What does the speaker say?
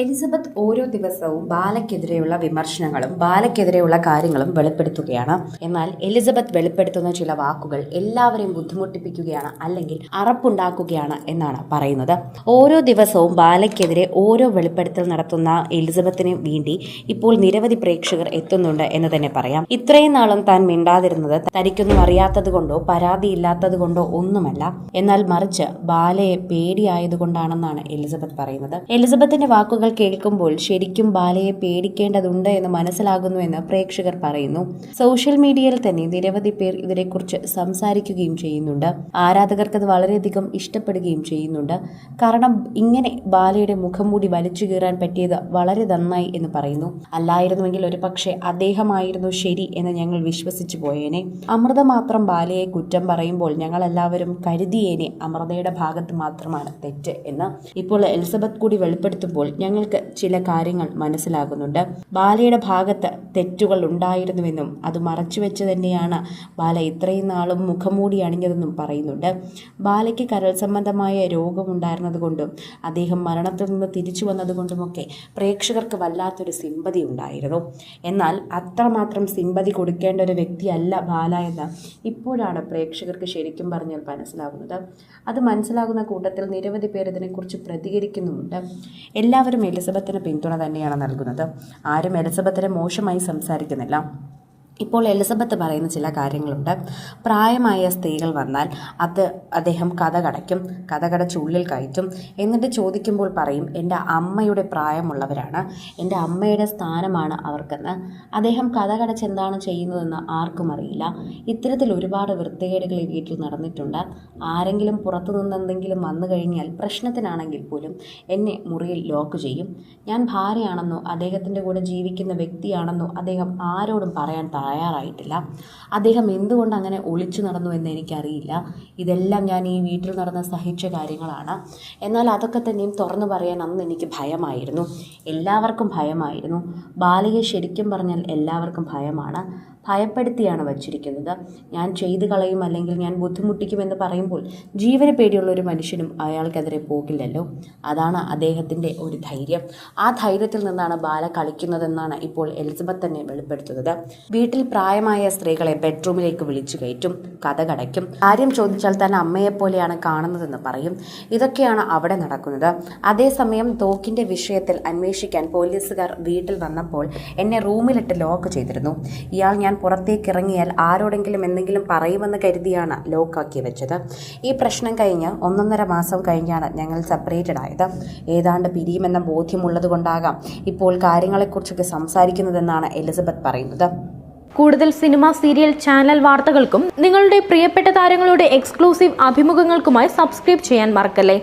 Elizabeth ഓരോ ദിവസവും ബാലയ്ക്കെതിരെയുള്ള വിമർശനങ്ങളും ബാലയ്ക്കെതിരെയുള്ള കാര്യങ്ങളും വെളിപ്പെടുത്തുകയാണ്. എന്നാൽ എലിസബത്ത് വെളിപ്പെടുത്തുന്ന ചില വാക്കുകൾ എല്ലാവരെയും ബുദ്ധിമുട്ടിപ്പിക്കുകയാണ് അല്ലെങ്കിൽ അറപ്പുണ്ടാക്കുകയാണ് എന്നാണ് പറയുന്നത്. ഓരോ ദിവസവും ബാലയ്ക്കെതിരെ ഓരോ വെളിപ്പെടുത്തൽ നടത്തുന്ന എലിസബത്തിന് വേണ്ടി ഇപ്പോൾ നിരവധി പ്രേക്ഷകർ എത്തുന്നുണ്ട് എന്ന് തന്നെ പറയാം. ഇത്രയും നാളും താൻ മിണ്ടാതിരുന്നത് തനിക്കൊന്നും അറിയാത്തത് കൊണ്ടോ പരാതിയില്ലാത്തത് കൊണ്ടോ ഒന്നുമല്ല. എന്നാൽ മറിച്ച് ബാലയെ പേടിയായതുകൊണ്ടാണെന്നാണ് എലിസബത്ത് പറയുന്നത്. എലിസബത്തിന്റെ വാക്കുകൾ കേൾക്കുമ്പോൾ ശരിക്കും ബാലയെ പേടിക്കേണ്ടതുണ്ട് എന്ന് മനസ്സിലാകുന്നുവെന്ന് പ്രേക്ഷകർ പറയുന്നു. സോഷ്യൽ മീഡിയയിൽ തന്നെ നിരവധി പേർ ഇവരെക്കുറിച്ച് സംസാരിക്കുകയും ചെയ്യുന്നുണ്ട്. ആരാധകർക്ക് അത് വളരെയധികം ഇഷ്ടപ്പെടുകയും ചെയ്യുന്നുണ്ട്. കാരണം ഇങ്ങനെ ബാലയുടെ മുഖം മൂടി വലിച്ചു കീറാൻ പറ്റിയത് വളരെ നന്നായി എന്ന് പറയുന്നു. അല്ലായിരുന്നുവെങ്കിൽ ഒരു പക്ഷേ അദ്ദേഹമായിരുന്നു ശരി എന്ന് ഞങ്ങൾ വിശ്വസിച്ചു പോയേനെ. അമൃത മാത്രം ബാലയെ കുറ്റം പറയുമ്പോൾ ഞങ്ങൾ എല്ലാവരും കരുതിയേനെ അമൃതയുടെ ഭാഗത്ത് മാത്രമാണ് തെറ്റ് എന്ന്. ഇപ്പോൾ എലിസബത്ത് കൂടി വെളിപ്പെടുത്തുമ്പോൾ ഞങ്ങൾക്ക് ചില കാര്യങ്ങൾ മനസ്സിലാകുന്നുണ്ട്. ബാലയുടെ ഭാഗത്ത് തെറ്റുകൾ ഉണ്ടായിരുന്നുവെന്നും അത് മറച്ചുവെച്ച് തന്നെയാണ് ബാല ഇത്രയും നാളും മുഖംമൂടി അണിഞ്ഞതെന്നും പറയുന്നുണ്ട്. ബാലയ്ക്ക് കരൾ സംബന്ധമായ രോഗമുണ്ടായിരുന്നതുകൊണ്ടും അദ്ദേഹം മരണത്തിൽ നിന്ന് തിരിച്ചു വന്നതുകൊണ്ടുമൊക്കെ പ്രേക്ഷകർക്ക് വല്ലാത്തൊരു സിമ്പതി ഉണ്ടായിരുന്നു. എന്നാൽ അത്രമാത്രം സിമ്പതി കൊടുക്കേണ്ട ഒരു വ്യക്തിയല്ല ബാല എന്ന് ഇപ്പോഴാണ് പ്രേക്ഷകർക്ക് ശരിക്കും പറഞ്ഞാൽ മനസ്സിലാകുന്നത്. അത് മനസ്സിലാകുന്ന കൂട്ടത്തിൽ നിരവധി പേർ ഇതിനെക്കുറിച്ച് പ്രതികരിക്കുന്നുമുണ്ട്. എല്ലാവരും എലിസബത്തിന് പിന്തുണ തന്നെയാണ് നൽകുന്നത്. ആരും എലിസബത്തിനെ മോശമായി സംസാരിക്കുന്നില്ല. ഇപ്പോൾ എലിസബത്ത് പറയുന്ന ചില കാര്യങ്ങളുണ്ട്. പ്രായമായ സ്ത്രീകൾ വന്നാൽ അത് അദ്ദേഹം കഥ കടയ്ക്കും കഥ ഉള്ളിൽ കയറ്റും. എന്നിട്ട് ചോദിക്കുമ്പോൾ പറയും എന്റെ അമ്മയുടെ പ്രായമുള്ളവരാണ്. എന്റെ അമ്മയുടെ സ്ഥാനമാണ് അവർക്കെന്ന്. അദ്ദേഹം കഥ കടച്ച് എന്താണ് ചെയ്യുന്നതെന്ന് ആർക്കും അറിയില്ല. ഇത്തരത്തിൽ ഒരുപാട് വൃത്തികേടുകൾ ഈ വീട്ടിൽ നടന്നിട്ടുണ്ട്. ആരെങ്കിലും പുറത്തു നിന്നെന്തെങ്കിലും വന്നു കഴിഞ്ഞാൽ പ്രശ്നത്തിനാണെങ്കിൽ പോലും എന്നെ മുറിയിൽ ലോക്ക് ചെയ്യും. ഞാൻ ഭാര്യയാണെന്നോ അദ്ദേഹത്തിന്റെ കൂടെ ജീവിക്കുന്ന വ്യക്തിയാണെന്നോ അദ്ദേഹം ആരോടും പറയാൻ തയ്യാറായിട്ടില്ല അദ്ദേഹം എന്തുകൊണ്ട് അങ്ങനെ ഒളിച്ചു നടന്നു എന്ന് എനിക്കറിയില്ല. ഇതെല്ലാം ഞാൻ ഈ വീട്ടിൽ നടന്ന സഹിച്ച കാര്യങ്ങളാണ്. എന്നാൽ അതൊക്കെ തന്നെയും തുറന്നു പറയാൻ അന്ന് എനിക്ക് ഭയമായിരുന്നു. എല്ലാവർക്കും ഭയമായിരുന്നു. ബാലികയെ ശരിക്കും പറഞ്ഞാൽ എല്ലാവർക്കും ഭയമാണ്. ഭയപ്പെടുത്തിയാണ് വച്ചിരിക്കുന്നത്. ഞാൻ ചെയ്തു കളയും അല്ലെങ്കിൽ ഞാൻ ബുദ്ധിമുട്ടിക്കുമെന്ന് പറയുമ്പോൾ ജീവന് പേടിയുള്ള ഒരു മനുഷ്യനും അയാൾക്കെതിരെ പോകില്ലല്ലോ. അതാണ് അദ്ദേഹത്തിന്റെ ഒരു ധൈര്യം. ആ ധൈര്യത്തിൽ നിന്നാണ് ബാല കളിക്കുന്നതെന്നാണ് ഇപ്പോൾ എലിസബത്ത് തന്നെ വെളിപ്പെടുത്തുന്നത്. വീട്ടിൽ പ്രായമായ സ്ത്രീകളെ ബെഡ്റൂമിലേക്ക് വിളിച്ചു കയറ്റും കഥ കടയ്ക്കും കാര്യം ചോദിച്ചാൽ തന്നെ അമ്മയെപ്പോലെയാണ് കാണുന്നതെന്ന് പറയും. ഇതൊക്കെയാണ് അവിടെ നടക്കുന്നത്. അതേസമയം തോക്കിന്റെ വിഷയത്തിൽ അന്വേഷിക്കാൻ പോലീസുകാർ വീട്ടിൽ വന്നപ്പോൾ എന്നെ റൂമിലിട്ട് ലോക്ക് ചെയ്തിരുന്നു. ഇയാൾ ഞാൻ പുറത്തേക്ക് ഇറങ്ങിയാൽ ആരോടെങ്കിലും എന്തെങ്കിലും പറയുമെന്ന് കരുതിയാണ് ലോക്കാക്കി വെച്ചത്. ഈ പ്രശ്നം കഴിഞ്ഞ് ഒന്നൊന്നര മാസം കഴിഞ്ഞാണ് ഞങ്ങൾ സെപ്പറേറ്റഡ് ആയത്. ഏതാണ്ട് പിരിയുമെന്ന ബോധ്യമുള്ളത് കൊണ്ടാകാം ഇപ്പോൾ കാര്യങ്ങളെക്കുറിച്ചൊക്കെ സംസാരിക്കുന്നതെന്നാണ് എലിസബത്ത് പറയുന്നത്. കൂടുതൽ സിനിമ സീരിയൽ ചാനൽ വാർത്തകൾക്കും നിങ്ങളുടെ പ്രിയപ്പെട്ട താരങ്ങളുടെ എക്സ്ക്ലൂസീവ് അഭിമുഖങ്ങൾക്കുമായി സബ്സ്ക്രൈബ് ചെയ്യാൻ മറക്കല്ലേ?